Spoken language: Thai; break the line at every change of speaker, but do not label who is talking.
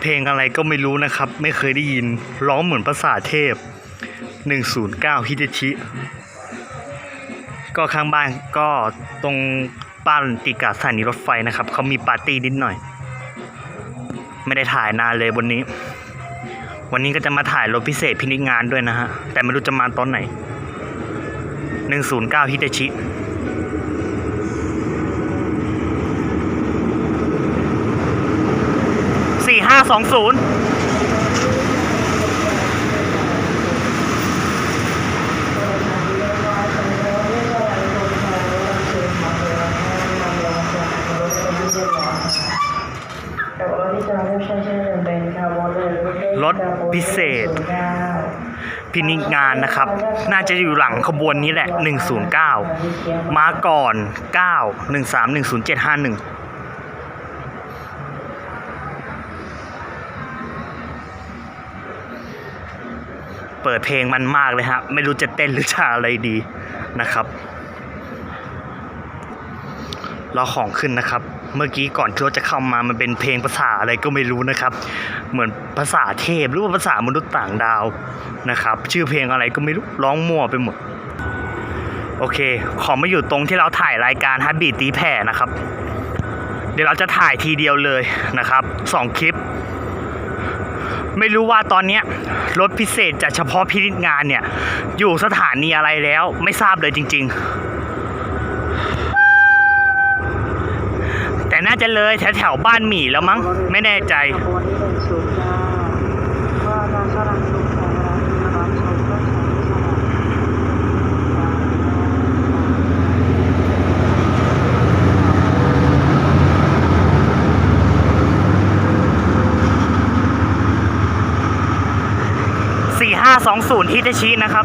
เพลงอะไรก็ไม่รู้นะครับ ไม่เคยได้ยิน ร้องเหมือนภาษาเทพ 109 ฮิเดชิ ก็ข้างบ้านก็ตรงบ้านติกับสถานีรถไฟนะครับ เขามีปาร์ตี้นิดหน่อย ไม่ได้ถ่ายนานเลยวันนี้ วันนี้ก็จะมาถ่ายรถพิเศษพินิจงานด้วยนะฮะ แต่ไม่รู้จะมาตอนไหน 109 ฮิเดชิ สี่ห้าสองศูนย์รถพิเศษ พินิจงานนะครับ น่าจะอยู่หลังขบวนนี้แหละ 109 มาก่อน 9 13 10751 เปิดเพลงมันมากเลยฮะ ไม่รู้จะเต้นหรือจะอะไรดีนะครับรอของขึ้นนะครับ เมื่อกี้ก่อนที่รถจะเข้ามามันเป็นเพลงภาษาอะไรก็ไม่รู้นะครับ เหมือนภาษาเทพหรือว่าภาษามนุษย์ต่างดาวนะครับ ชื่อเพลงอะไรก็ไม่รู้ร้องมั่วไปหมด โอเค ขอมาอยู่ตรงที่เราถ่ายรายการฮับบีตีแผ่นะครับ เดี๋ยวเราจะถ่ายทีเดียวเลยนะครับสองคลิป ไม่รู้ว่าตอนนี้รถพิเศษจากเฉพาะพิธีงานเนี่ย อยู่สถานีอะไรแล้ว ไม่ทราบเลยจริง ๆ แต่น่าจะเลยแถวแถวบ้านหมี่แล้วมั้ง ไม่แน่ใจ
ขบวนที่หนึ่งศูนย์เก้าก็ราชรังสุขแห่งรัฐรับชมก็ใช้สถาน
520 ฮิตาชินะครับ